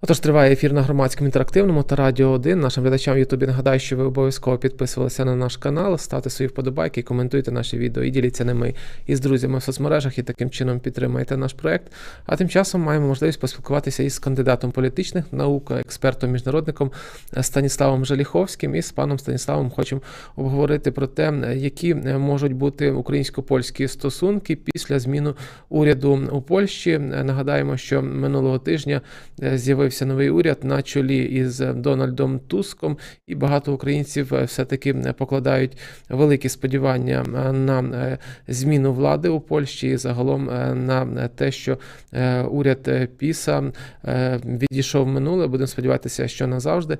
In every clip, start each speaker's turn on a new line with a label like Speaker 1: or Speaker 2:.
Speaker 1: Отож, триває ефір на громадському інтерактивному та Радіо 1. Нашим глядачам в Ютубі нагадаю, що ви обов'язково підписувалися на наш канал, ставте свої вподобайки, коментуйте наші відео і діліться ними із друзями в соцмережах і таким чином підтримайте наш проект. А тим часом маємо можливість поспілкуватися із кандидатом політичних наук, експертом, міжнародником Станіславом Жаліховським. І з паном Станіславом хочемо обговорити про те, які можуть бути українсько-польські стосунки після зміни уряду у Польщі. Нагадаємо, що минулого тижня е, з'явився новий уряд на чолі із Дональдом Туском, і багато українців е, все-таки покладають великі сподівання е, на е, зміну влади у Польщі і загалом е, на те, що е, уряд е, Піса е, відійшов в минуле. Будемо сподіватися, що назавжди.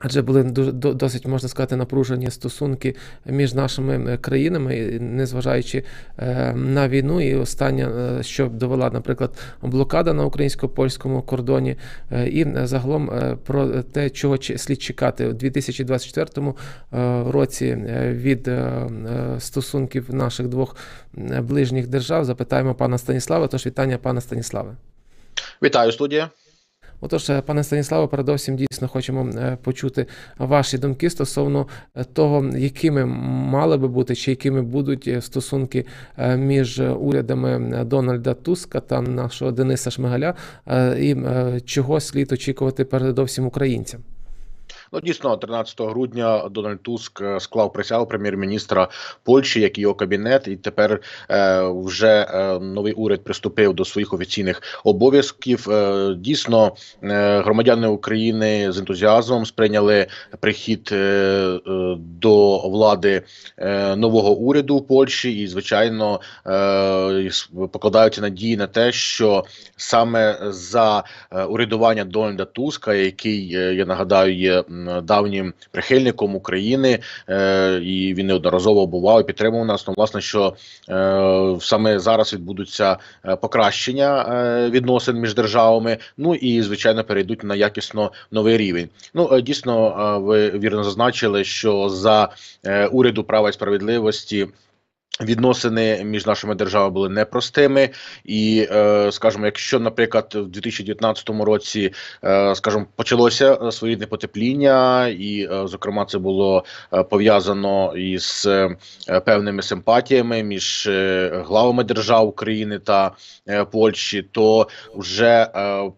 Speaker 1: Адже були дуже до- досить можна сказати напружені стосунки між нашими е, країнами, незважаючи е, на війну. І останнє, е, що довела, наприклад, блокада на українсько-польському кордоні, і загалом про те, чого слід чекати у 2024 е, році від стосунків наших двох ближніх держав, запитаємо пана Станіслава. Тож вітання, пане Станіславе.
Speaker 2: Вітаю студія.
Speaker 1: Отож, е, пане Станіславе, передовсім дійсно хочемо е, почути ваші думки стосовно е, того, якими мали би бути чи якими будуть стосунки між урядами Дональда Туска та нашого Дениса Шмигаля, і чого слід очікувати передовсім українцям.
Speaker 2: Ну дійсно, 13 грудня Дональд Туск е, склав присягу прем'єр-міністра Польщі, як і його кабінет, і тепер е, вже е, новий уряд приступив до своїх офіційних обов'язків. Е, дійсно, е, громадяни України з ентузіазмом сприйняли прихід е, е, до влади е, нового уряду в Польщі, і звичайно е, покладаються надії на те, що саме за е, урядування Дональда Туска, який я нагадаю є давнім прихильником України, е, і він неодноразово бував і підтримував нас. Ну, власне, що е, саме зараз відбудуться е, покращення е, відносин між державами. Ну і звичайно перейдуть на якісно новий рівень. Ну е, дійсно, е, ви вірно зазначили, що за е, уряду права і справедливості. Відносини між нашими державами були непростими, і е, скажімо, якщо, наприклад, в 2019 році, е, скажімо, почалося е, своєрідне потепління, і, зокрема, це було пов'язано із певними симпатіями між главами держав України та Польщі, то вже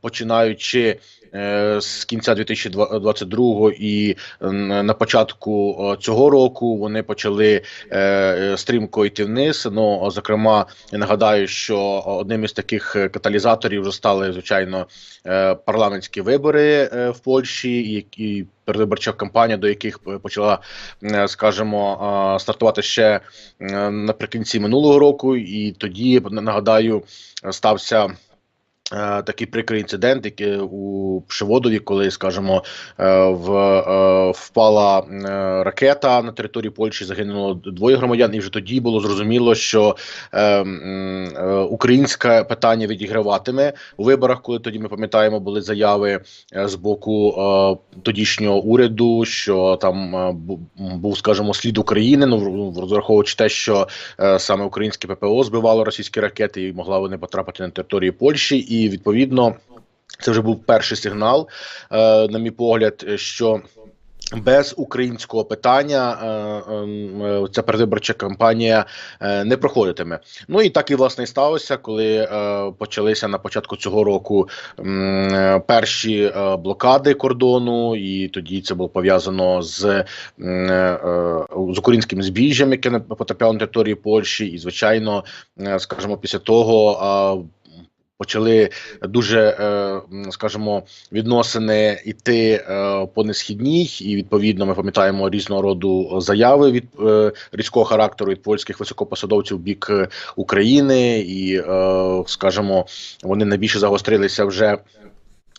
Speaker 2: починаючи. Е, З кінця 2022 і на початку е, цього року вони почали е, стрімко йти вниз. Ну зокрема, я нагадаю, що одним із таких каталізаторів вже стали звичайно парламентські вибори в Польщі, які передвиборча кампанія, до яких почала, скажімо, стартувати ще наприкінці минулого року, і тоді нагадаю, стався. Е, Такий прикрий інцидент, який у Пшеводові, коли, скажімо, е, в е, впала ракета на території Польщі, загинуло двоє громадян, і вже тоді було зрозуміло, що українське питання відіграватиме у виборах. Коли тоді ми пам'ятаємо, були заяви з боку тодішнього уряду, що там був, скажімо, слід України. Ну розраховуючи те, що саме українське ППО збивало російські ракети, і могла вони потрапити на територію Польщі, і відповідно. Це вже був перший сигнал, е, на мій погляд, що без українського питання е, е, ця передвиборча кампанія не проходитиме. Ну і так і власне і сталося, коли почалися на початку цього року перші блокади кордону, і тоді це було пов'язано з, з українським збіжжям, яке не потрапляло на території Польщі, і звичайно, скажімо, після того. Почали дуже, е, скажімо, відносини йти е, по несхідній, і відповідно ми пам'ятаємо різного роду заяви від е, різкого характеру від польських високопосадовців бік України, і скажімо, вони найбільше загострилися вже.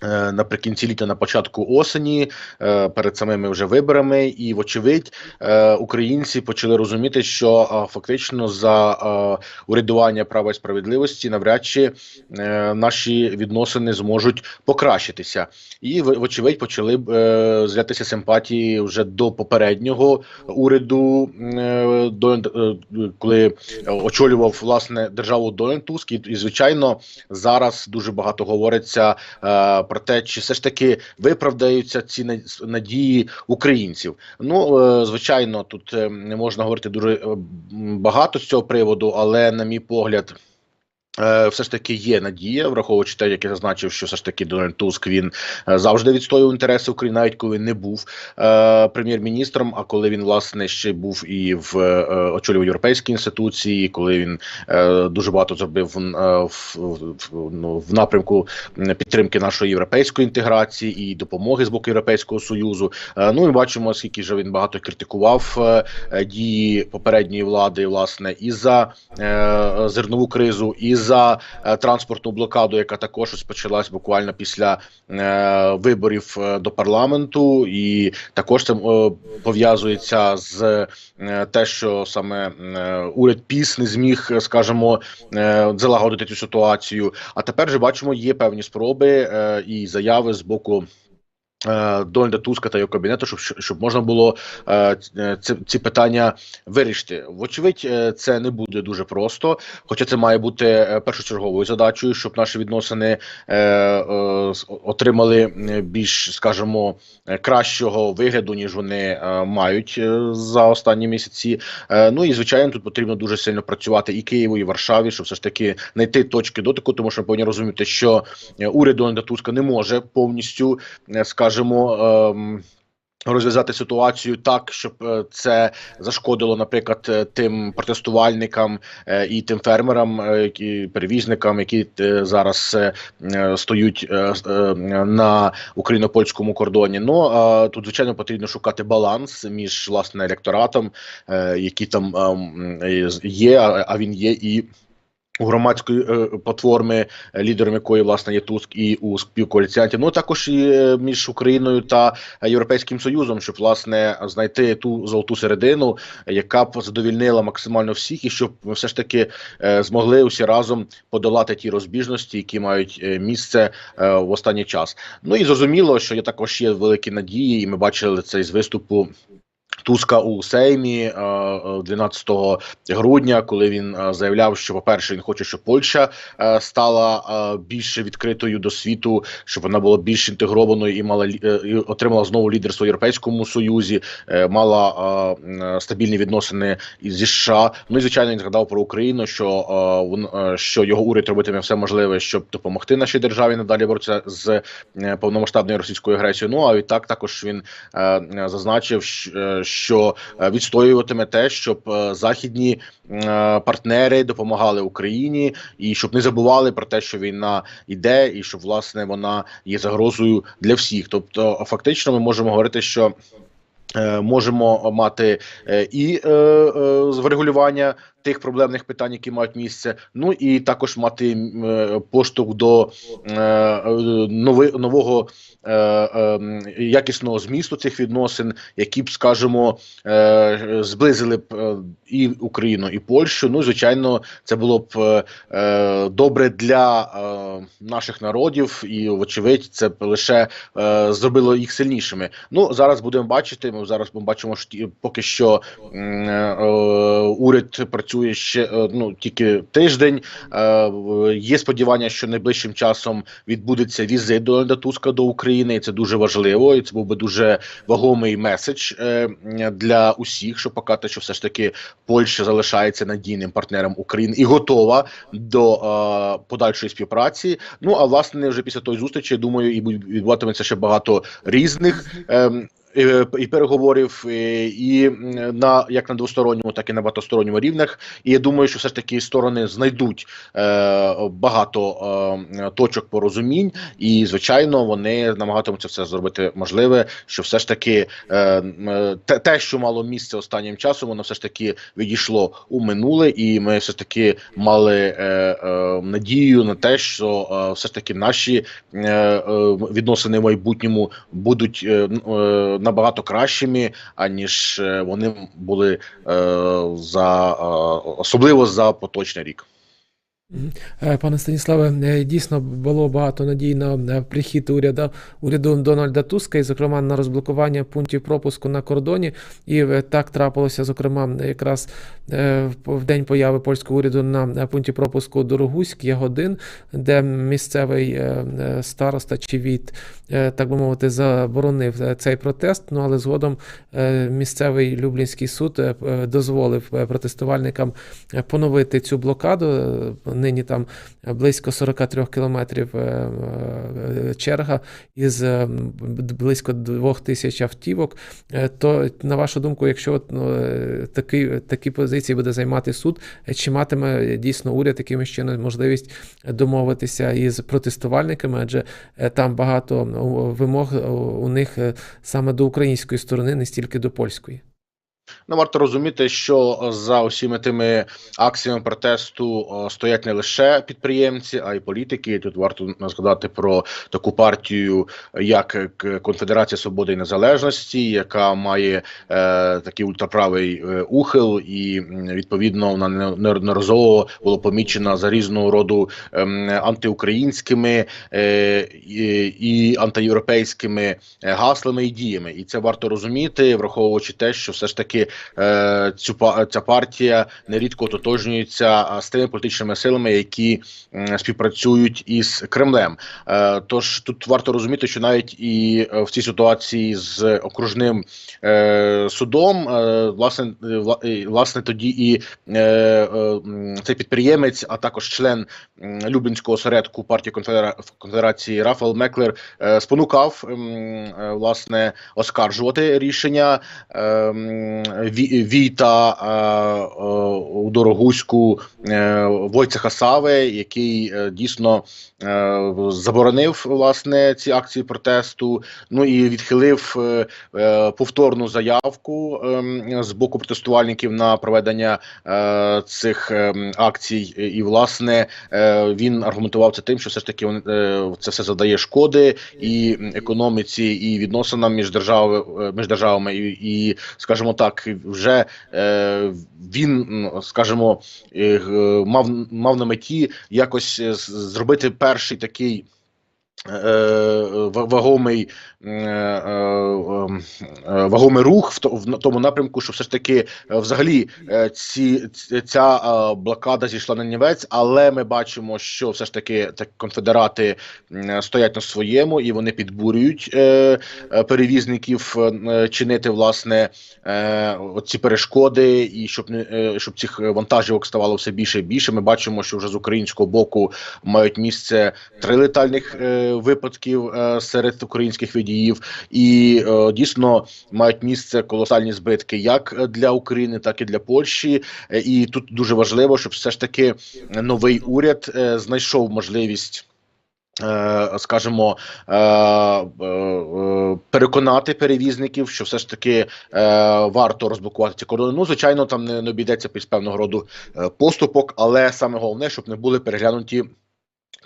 Speaker 2: Е, Наприкінці літа, на початку осені, е, перед самими вже виборами, і вочевидь, е, українці почали розуміти, що фактично за урядування права і справедливості навряд чи наші відносини зможуть покращитися, і вочевидь почали е, симпатії вже до попереднього уряду, до коли очолював власне державу Дональд Туск. І, звичайно, зараз дуже багато говориться про те, чи все ж таки виправдаються ці надії українців. Ну е, звичайно, тут е, не можна говорити дуже е, багато з цього приводу, але на мій погляд. Е, Все ж таки є надія, враховуючи те, як я зазначив, що все ж таки Дональд Туск він е, завжди відстоював інтереси України, навіть коли не був е, прем'єр-міністром. А коли він власне ще був і в е, очолював європейські інституції, коли він е, дуже багато зробив е, в, в, ну, в напрямку підтримки нашої європейської інтеграції і допомоги з боку Європейського союзу. Е, ну і бачимо, скільки вже він багато критикував е, е, дії попередньої влади, власне, і за е, зернову кризу, і за е, транспортну блокаду, яка також розпочалась буквально після е, виборів е, до парламенту, і також це пов'язується з те, що саме уряд ПІС не зміг, скажімо, залагодити цю ситуацію. А тепер же бачимо, є певні спроби і заяви з боку. Е, Дональда Туска та його кабінету, щоб щоб можна було е, ці, ці питання вирішити. Вочевидь, е, це не буде дуже просто, хоча це має бути е, першочерговою задачею, щоб наші відносини е, е, отримали е, більш, скажімо, е, кращого вигляду, ніж вони е, мають е, за останні місяці. Е, ну і звичайно, тут потрібно дуже сильно працювати і Києву, і Варшаві, щоб все ж таки знайти точки дотику, тому що ми повинні розуміти, що е, уряд Дональда Туска не може повністю, е, скажімо. ем, Розв'язати ситуацію так, щоб е, це зашкодило, наприклад, е, тим протестувальникам е, і тим фермерам, які перевізникам, які зараз стоють на україно-польському кордоні. Ну тут звичайно потрібно шукати баланс між власне електоратом, який там ем, є, а він є і. Громадської е, платформи, е, лідером якої власне є Туск, і у співкоаліціантів, ну також і е, між Україною та Європейським Союзом, щоб власне знайти ту золоту середину, яка б задовільнила максимально всіх, і щоб ми все ж таки змогли усі разом подолати ті розбіжності, які мають місце в останній час. Ну і зрозуміло, що є також є великі надії, і ми бачили це із виступу. Туска у Сеймі е, е, 12 грудня, коли він е, заявляв, що, по-перше, він хоче, щоб Польща е, стала е, більше відкритою до світу, щоб вона була більш інтегрованою і мала е, і отримала знову лідерство в Європейському Союзі, е, мала е, стабільні відносини зі США. Ну і звичайно він згадав про Україну, що е, е, що його уряд робитиме все можливе, щоб допомогти нашій державі надалі боротися з е, повномасштабною російською агресією. Ну а відтак також він е, е, зазначив, щ- е, що е, відстоюватиме те, щоб е, західні е, партнери допомагали Україні, і щоб не забували про те, що війна йде, і щоб власне вона є загрозою для всіх. Тобто, фактично, ми можемо говорити, що. Можемо мати і врегулювання тих проблемних питань, які мають місце. Ну і також мати е, поштовх до е, е, нового якісного змісту цих відносин, які б, скажімо, зблизили б і Україну, і Польщу. Ну, звичайно, це було б добре для наших народів, і, вочевидь, це б лише зробило їх сильнішими. Ну, зараз будемо бачити. Ми зараз бачимо, що поки що уряд працює ще е, ну тільки тиждень. Е, Є сподівання, що найближчим часом відбудеться візит Дональда Туска до України. І це дуже важливо, і це був би дуже вагомий меседж е, для усіх, щоб показати, що все ж таки Польща залишається надійним партнером України і готова до подальшої співпраці. Ну а власне вже після тої зустрічі, я думаю, і відбуватиметься ще багато різних. І переговорів е, і на як на двосторонньому, так і на багатосторонньому рівнях. І я думаю, що все ж таки сторони знайдуть е, багато е, точок порозумінь, і звичайно вони намагатимуться все зробити можливе, що все ж таки е, те, те, що мало місце останнім часом, воно все ж таки відійшло у минуле, і ми все ж таки мали е, е, надію на те, що е, все ж таки наші е, е, відносини в майбутньому будуть е, е, набагато кращими, аніж е, вони були е, за е, особливо за поточний рік.
Speaker 1: Е, Пане Станіславе, е, дійсно було багато надій на прихід уряду, уряду Дональда Туска, і, зокрема, на розблокування пунктів пропуску на кордоні. І е, так трапилося, зокрема, якраз в день появи польського уряду на пункті пропуску Дорогуськ Ягодин, де місцевий староста чи від, так би мовити, заборонив цей протест. Ну але згодом місцевий Люблінський суд дозволив протестувальникам поновити цю блокаду. Нині там близько 43 кілометрів е, е, черга із е, близько двох тисяч автівок. То, на вашу думку, якщо от, ну, такі, такі позиції буде займати суд, чи матиме дійсно уряд якимось чином можливість домовитися із протестувальниками, адже там багато ну, вимог у- них саме до української сторони, не стільки до польської.
Speaker 2: Ну, варто розуміти, що за усіми тими акціями протесту стоять не лише підприємці, а й політики. Тут варто згадати про таку партію, як Конфедерація Свободи і Незалежності, яка має е, такий ультраправий е, ухил, і відповідно вона не- неодноразово була помічена за різного роду ем, антиукраїнськими е, і, антиєвропейськими е, гаслами і діями. І це варто розуміти, враховуючи те, що все ж таки е, цю ця партія нерідко ототожнюється з тими політичними силами, які м, співпрацюють із Кремлем. Е, тож тут варто розуміти, що навіть і е, в цій ситуації з окружним е, судом, е, власне, е, е, власне тоді і е, е, цей підприємець, а також член м, Люблінського осередку партії Конфедера- Конфедерації Рафаел Меклер е, спонукав е, власне оскаржувати рішення е, е, у Дорогуську е, Войцеха Сави, який е, дійсно е, заборонив власне ці акції протесту. Ну і відхилив е, е, повторну заявку ем, з боку протестувальників на проведення е, цих ем, акцій. І власне е, він аргументував це тим, що все ж таки е, це все завдає шкоди і економіці, і відносинам між держави е, між державами, і, і скажімо так, вже е, він, скажімо, е, мав мав на меті якось е, зробити перший такий. Е, Вагомий е, е, е, вагомий рух в то- в тому напрямку, що все ж таки взагалі ці ця блокада зійшла на нівець, але ми бачимо, що все ж таки так конфедерати стоять на своєму і вони підбурюють перевізників чинити власне ці перешкоди, і щоб не щоб цих вантажівок ставало все більше і більше. Ми бачимо, що вже з українського боку мають місце три летальних випадків е, серед українських водіїв, і е, дійсно мають місце колосальні збитки як для України, так і для Польщі. Е, І тут дуже важливо, щоб все ж таки новий уряд знайшов можливість. Скажімо, переконати перевізників, що все ж таки варто розблокувати ці кордони. Ну, звичайно, там не, обійдеться без певного роду поступок, але саме головне, щоб не були переглянуті.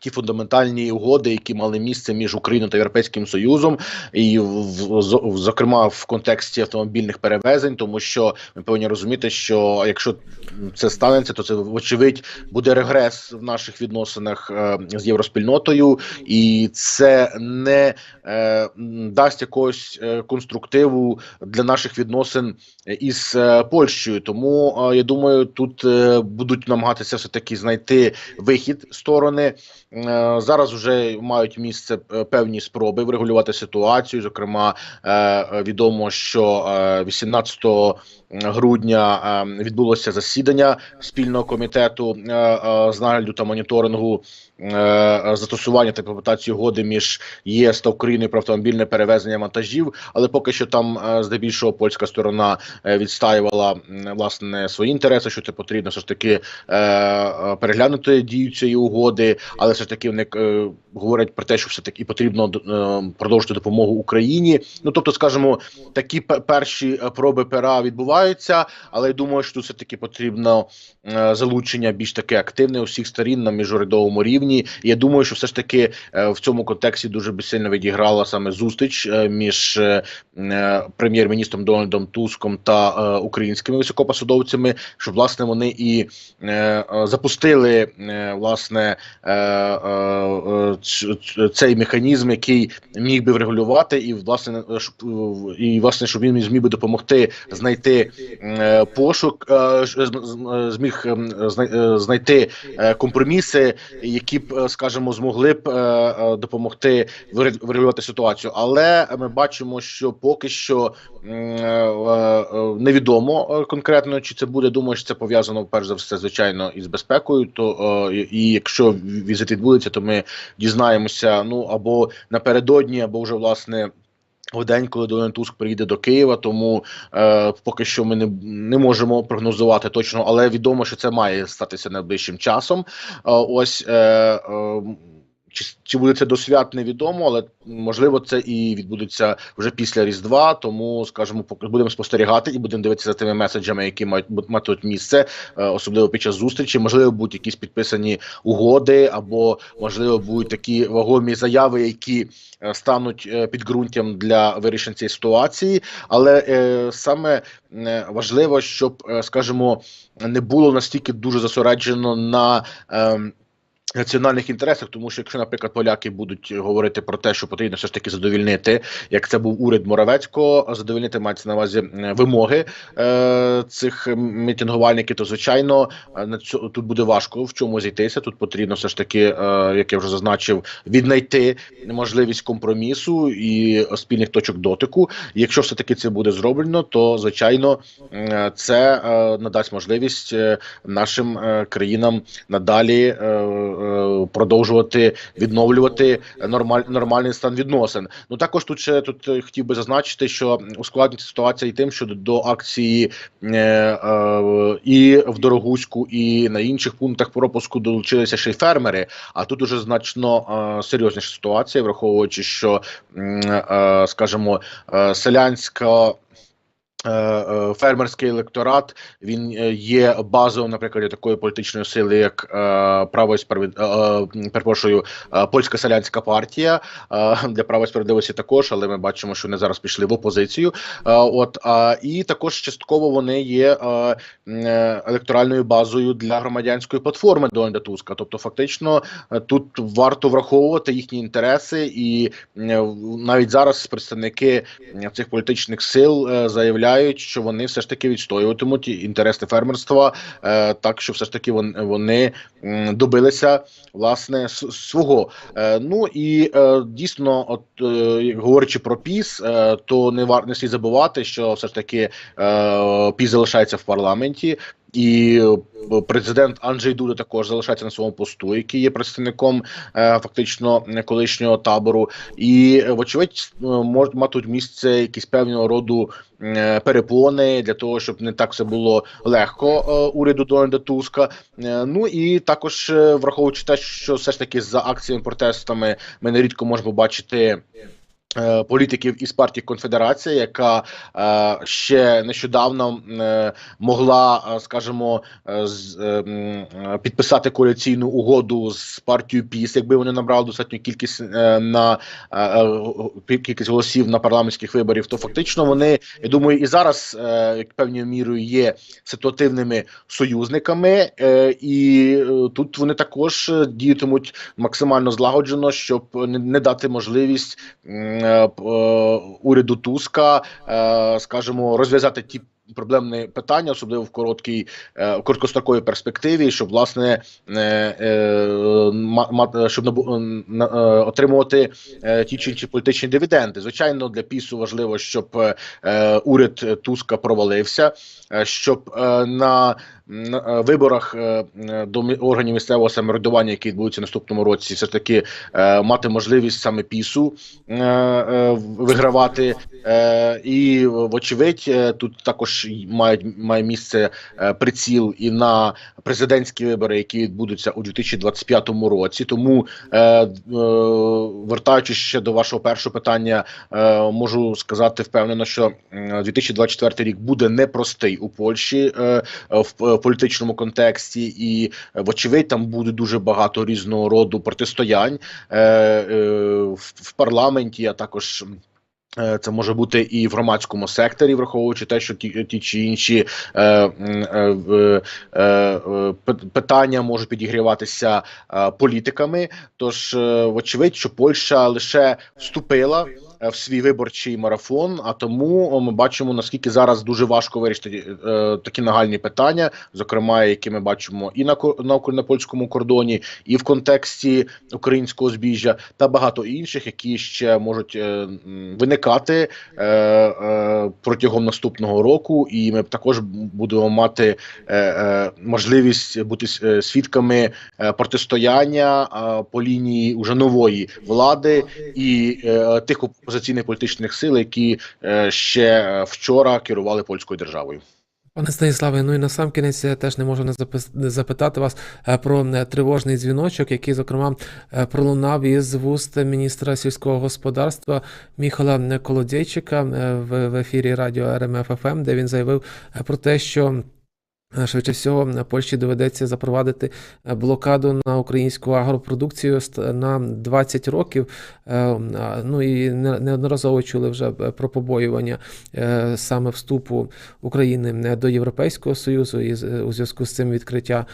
Speaker 2: Ті фундаментальні угоди, які мали місце між Україною та Європейським Союзом, і в, зокрема в контексті автомобільних перевезень, тому що ми повинні розуміти, що якщо це станеться, то це вочевидь буде регрес в наших відносинах е, з євроспільнотою, і це не е, дасть якогось е, конструктиву для наших відносин із е, Польщею. Тому е, я думаю, тут е, будуть намагатися все таки знайти вихід сторони. Е, Зараз вже мають місце е, певні спроби врегулювати ситуацію. Зокрема, е, відомо, що е, 18 грудня відбулося засідання спільного комітету з нагляду та моніторингу застосування та імплементації угоди між ЄС та Україною про автомобільне перевезення вантажів. Але поки що там здебільшого польська сторона відстаювала власне свої інтереси, що це потрібно все ж таки переглянути дію цієї угоди. Але все ж таки вони е, говорять про те, що все таки потрібно е, продовжити допомогу Україні. Ну тобто, скажімо, такі пе- перші е, проби пера відбуваються, але я думаю, що тут все таки потрібно е, залучення більш таке активне усіх сторін на міжурядовому рівні. Я думаю, що все ж таки е, в цьому контексті дуже би сильно відіграла саме зустріч е, між е, е, прем'єр-міністром Дональдом Туском та е, українськими високопосадовцями, щоб власне вони і е, е, запустили е, власне е, äh, цей механізм, який міг би врегулювати, і власне е, е, і власне, щоб він зміг би допомогти знайти е, пошук, зміг ем, знайти компроміси, які б, скажімо, змогли б допомогти врегулювати ситуацію. Але ми бачимо, що поки що невідомо конкретно, чи це буде. Думаю, що це пов'язано перш за все, звичайно, із безпекою. То і якщо візит відбудеться, то ми дізнаємося ну або напередодні, або вже власне. В день, коли Дональд Туск приїде до Києва, тому е, поки що ми не, не можемо прогнозувати точно, але відомо, що це має статися найближчим часом. Е, ось е, е, чи, чи буде це до свят, невідомо, але можливо це і відбудеться вже після Різдва. Тому скажімо, будемо спостерігати і будемо дивитися за тими меседжами, які мають матимуть місце, е, особливо під час зустрічі. Можливо, будуть якісь підписані угоди, або можливо будуть такі вагомі заяви, які е, стануть е, підґрунтям для вирішення цієї ситуації. Але е, саме е, важливо, щоб, е, скажімо, не було настільки дуже зосереджено на. ем, Національних інтересах, тому що якщо, наприклад, поляки будуть говорити про те, що потрібно все ж таки задовільнити, як це був уряд Моравецького, задовільнити мається на увазі вимоги е, цих мітингувальників, то звичайно е, на цю тут буде важко в чому зійтися. Тут потрібно все ж таки, е, як я вже зазначив, віднайти можливість компромісу і спільних точок дотику. Якщо все таки це буде зроблено, то звичайно е, це е, надасть можливість е, нашим е, країнам надалі е, продовжувати відновлювати нормаль, нормальний стан відносин. Ну також тут ще тут е, хотів би зазначити, що ускладнюється ситуація і тим, що до, акції е, е, і в Дорогуську, і на інших пунктах пропуску долучилися ще й фермери. А тут уже значно е, серйозніша ситуація, враховуючи, що е, скажімо, е, селянська. Е, е, Фермерський електорат він е, є базовим, наприклад, такої політичної сили, як право справед... перепрошую, польська селянська партія для права і справедливості також, але ми бачимо, що вони зараз пішли в опозицію. От і також частково вони є електоральною базою для громадянської платформи Дональда Туска. Тобто, фактично, тут варто враховувати їхні інтереси, і навіть зараз представники цих політичних сил е, заявляють, що вони все ж таки відстоюватимуть інтереси фермерства, е, так що все ж таки вони, вони добилися власне свого. Е, Ну і е, дійсно, от е, говорячи про піс, е, то не вар не слід забувати, що все ж таки е, піс залишається в парламенті. І е, президент Анджей Дуда також залишається на своєму посту, який є представником е, фактично колишнього табору, і е, вочевидь можуть матимуть місце якісь певного роду перепони для того, щоб не так все було легко уряду Дональда Туска. Ну і також враховуючи те, що все ж таки за акціями протестами ми нерідко можемо бачити. Е, Політиків із партії Конфедерація, яка е, ще нещодавно е, могла, е, скажімо, е, з, е, підписати коаліційну угоду з партією ПІС, якби вони набрали достатню кількість е, на е, кількість голосів на парламентських виборів, то фактично вони, я думаю, і зараз е, певною мірою є ситуативними союзниками, е, і тут вони також діятимуть максимально злагоджено, щоб не, не дати можливість е, уряду Туска, е, скажімо, розв'язати ті. Проблемне питання, особливо в короткій е, короткостроковій перспективі, щоб власне е, е, щоб е, отримувати е, ті чи інші політичні дивіденди. Звичайно, для пісу важливо, щоб е, уряд Туска провалився, е, щоб е, на е, виборах е, е, до органів місцевого самоврядування, які відбудуться наступному році, все ж таки е, мати можливість саме пісу е, е, вигравати. Е, і вочевидь, е, тут також мають має місце е, приціл і на президентські вибори, які відбудуться у 2025 році. Тому, е, е, вертаючись ще до вашого першого питання, е, можу сказати впевнено, що м, 2024 рік буде непростий у Польщі е, е, політичному контексті, і е, вочевидь там буде дуже багато різного роду протистоянь е, е, в, в парламенті, а також. Е, Це може бути і в громадському секторі, враховуючи те, що ті, ті чи інші е, е, е, е, питання можуть підігріватися е, політиками. Тож, е, вочевидь, що Польща лише вступила е, в свій виборчий марафон. А тому ми бачимо наскільки зараз дуже важко вирішити е, такі нагальні питання, зокрема, які ми бачимо і на на, на польському кордоні, і в контексті українського збіжжя, та багато інших, які ще можуть е, виникати е, е, протягом наступного року, і ми також будемо мати е, е, можливість бути е, свідками е, протистояння е, по лінії уже нової влади і е, тих опозиційних політичних сил, які е, ще е, вчора керували польською державою.
Speaker 1: Пане Станіславе, ну і на сам кінець я теж не можу не запитати вас е, про тривожний дзвіночок, який, зокрема, пролунав із вуст міністра сільського господарства Міхала Колодєйчика в, ефірі радіо РМФ ФМ, де він заявив про те, що. Швидше всього, Польщі доведеться запровадити е, блокаду на українську агропродукцію на 20 років. Е, Ну і неодноразово чули вже е, про побоювання саме вступу України до Європейського Союзу і у зв'язку з цим відкриття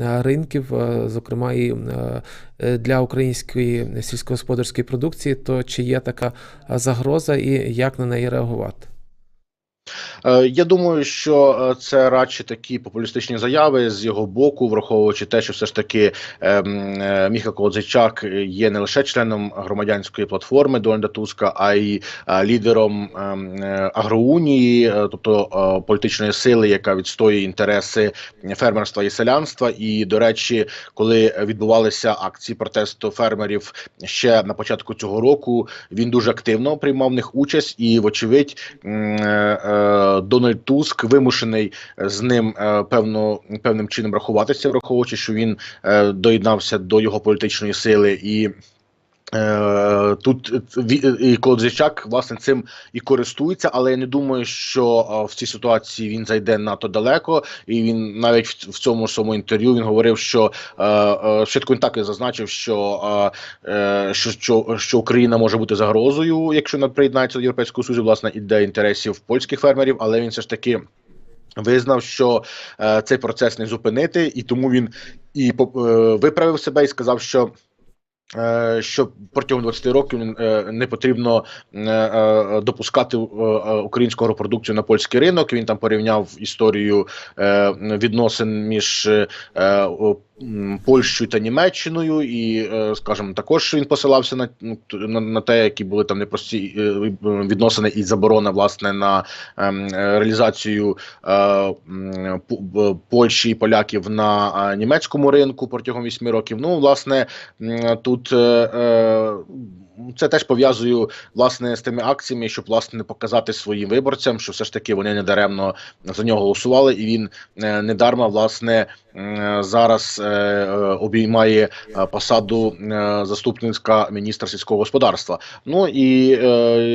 Speaker 1: ринків, зокрема і для української сільськогосподарської продукції, то чи є така загроза і як на неї реагувати?
Speaker 2: Е, Я думаю, що е, це радше такі популістичні заяви з його боку, враховуючи те, що все ж таки ем, е, Міха Колодзичак є не лише членом громадянської платформи Дональда Туска, а й лідером ем, агроунії, тобто політичної сили, яка відстоює інтереси фермерства і селянства. І до речі, коли відбувалися акції протесту фермерів ще на початку цього року, він дуже активно приймав в них участь, і вочевидь. Е, Дональд Туск вимушений з ним е, певно певним чином рахуватися, враховуючи, що він е, доєднався до його політичної сили і. Е, Тут і Колодзичак власне цим і користується, але я не думаю, що е, в цій ситуації він зайде надто далеко, і він навіть в, цьому своєму інтерв'ю він говорив, що е, е, швидко він так і зазначив, що, е, е, що, що, що Україна може бути загрозою, якщо не приєднається до Європейського Союзу, власне, і для інтересів польських фермерів, але він все ж таки. Визнав, що е, цей процес не зупинити, і тому він і е, виправив себе і сказав, що. Е, Що протягом 20 років е, не потрібно е, допускати українську агропродукцію на польський ринок. Він там порівняв історію відносин між Польщею та Німеччиною, і, е, скажімо, також він посилався на, ну, на, на те, які були там непрості е, відносини і заборона власне на ем, е, реалізацію е, Польщі і поляків на е, німецькому ринку протягом вісьми років. Ну, власне, тут е, е, це теж пов'язую власне з тими акціями, щоб власне показати своїм виборцям, що все ж таки вони недаремно за нього голосували, і він е, недарма власне зараз е, е, обіймає посаду заступницька міністра сільського господарства. Ну і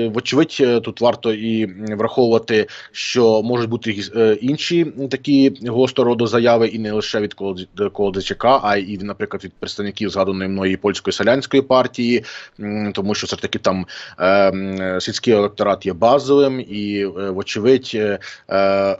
Speaker 2: вочевидь, тут варто і враховувати, що можуть бути інші такі гостро роду заяви, і не лише від Колодз- Колодзичака, а й, наприклад, від представників згаданої мною польської селянської партії, тому що все ж таки там е, сільський електорат є базовим, і е, вочевидь, е, е,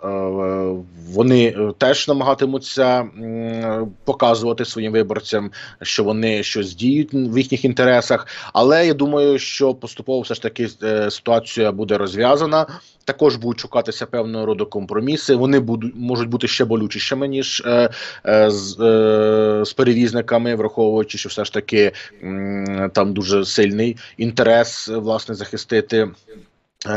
Speaker 2: вони теж намагатимуться е, показувати своїм виборцям, що вони щось діють в їхніх інтересах. Але я думаю, що поступово все ж таки е, ситуація буде розв'язана. Також будуть шукатися певного роду компроміси. Вони будуть можуть бути ще болючішими ніж е, е, з, е, з перевізниками, враховуючи, що все ж таки м, там дуже сильний інтерес власне захистити. Е,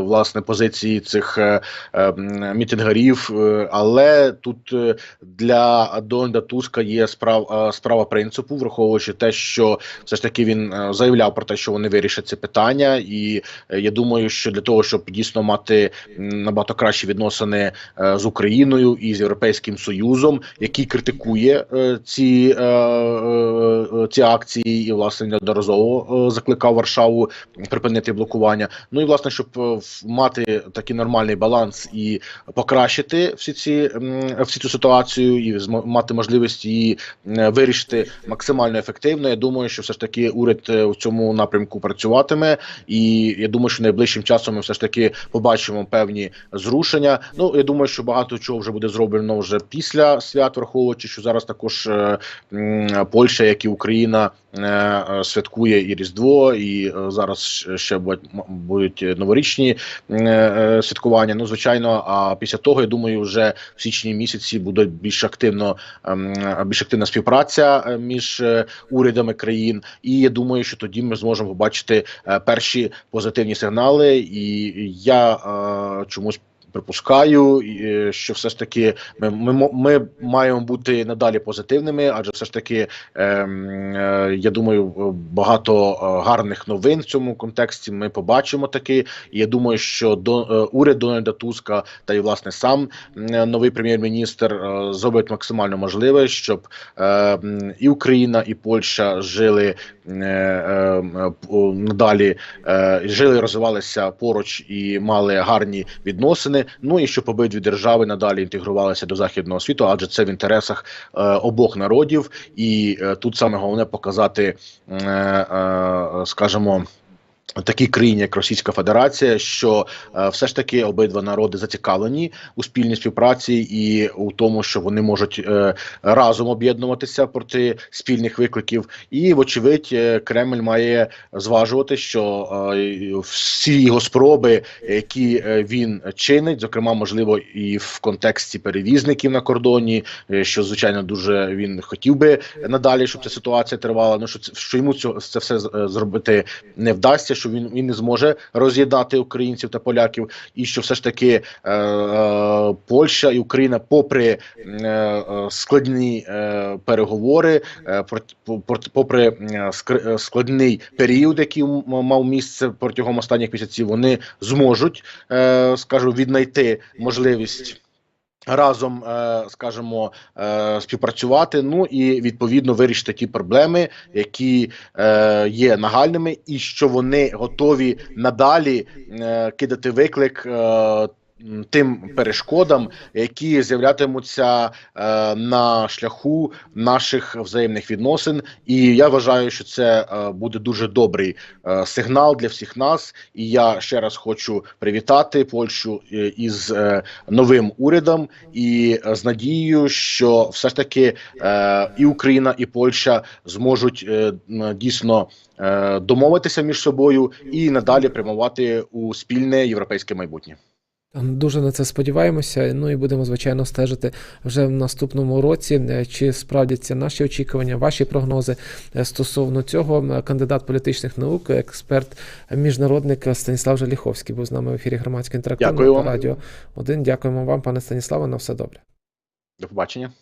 Speaker 2: Власне, позиції цих е, е, мітингарів, е, але тут е, для Дональда Туска є справ, е, справа принципу, враховуючи те, що все ж таки він е, заявляв про те, що вони вирішать це питання, і е, я думаю, що для того, щоб дійсно мати набагато кращі відносини е, з Україною і з Європейським Союзом, який критикує е, ці, е, е, е, ці акції, і власне неодноразово е, закликав Варшаву припинити блокування. Ну і власне, щоб е, мати такий нормальний баланс і покращити всі ці всі цю ситуацію, і мати можливість її е, вирішити максимально ефективно. Я думаю, що все ж таки уряд е, в цьому напрямку працюватиме, і я думаю, що найближчим часом ми все ж таки побачимо певні зрушення. Ну я думаю, що багато чого вже буде зроблено вже після свят, враховуючи, що зараз також е, Польща, як і Україна, е, е, святкує і Різдво, і е, зараз ще будуть, новорічні е, е, святкування. Ну, звичайно, а після того я думаю, вже в січні місяці буде більш активно ем, більш активна співпраця е, між е, урядами країн. І я думаю, що тоді ми зможемо побачити е, перші позитивні сигнали. І я е, чомусь. Припускаю, е, що все ж таки ми, ми, ми маємо бути надалі позитивними, адже все ж таки ем, е, я думаю, е, багато е, гарних новин в цьому контексті ми побачимо таки. І я думаю, що до е, уряд Дональда Туска та й власне сам е, новий прем'єр-міністр е, зробить максимально можливе, щоб е, і Україна, і Польща жили е, е, надалі, е, жили, розвивалися поруч і мали гарні відносини. Ну і щоб обидві держави надалі інтегрувалися до західного світу, адже це в інтересах е, обох народів, і е, тут саме головне показати, е, е, скажімо. Такій країні, як Російська Федерація, що е, все ж таки обидва народи зацікавлені у спільній співпраці і у тому, що вони можуть е, разом об'єднуватися проти спільних викликів. І, вочевидь, е, Кремль має зважувати, що е, всі його спроби, які е, він чинить, зокрема, можливо, і в контексті перевізників на кордоні, е, що звичайно дуже він хотів би надалі, щоб ця ситуація тривала. Ну що що йому цього це все е, зробити не вдасться, що він, він не зможе роз'єднати українців та поляків, і що все ж таки е, е, Польща і Україна, попри е, е, складні е, переговори, е, попри е, е, складний період, який мав місце протягом останніх місяців, вони зможуть, е, скажу, віднайти можливість. Разом, е, скажімо, е, співпрацювати, ну і відповідно вирішити ті проблеми, які е, є нагальними, і що вони готові надалі кидати виклик. Тим перешкодам, які з'являтимуться е, на шляху наших взаємних відносин, і я вважаю, що це е, буде дуже добрий е, сигнал для всіх нас. І я ще раз хочу привітати Польщу із новим урядом і з надією, що все ж таки і Україна, і Польща зможуть дійсно домовитися між собою і надалі прямувати у спільне європейське майбутнє.
Speaker 1: Дуже на це сподіваємося. Ну і будемо звичайно стежити вже в наступному році, е, чи справдяться наші очікування, ваші прогнози е, стосовно цього. Кандидат політичних наук, експерт, е, міжнародник Станіслав Жаліховський був з нами в ефірі громадського
Speaker 2: Дякую
Speaker 1: інтерактивного
Speaker 2: вам.
Speaker 1: радіо 1. Дякуємо вам, пане Станіславе. На все добре.
Speaker 2: До побачення.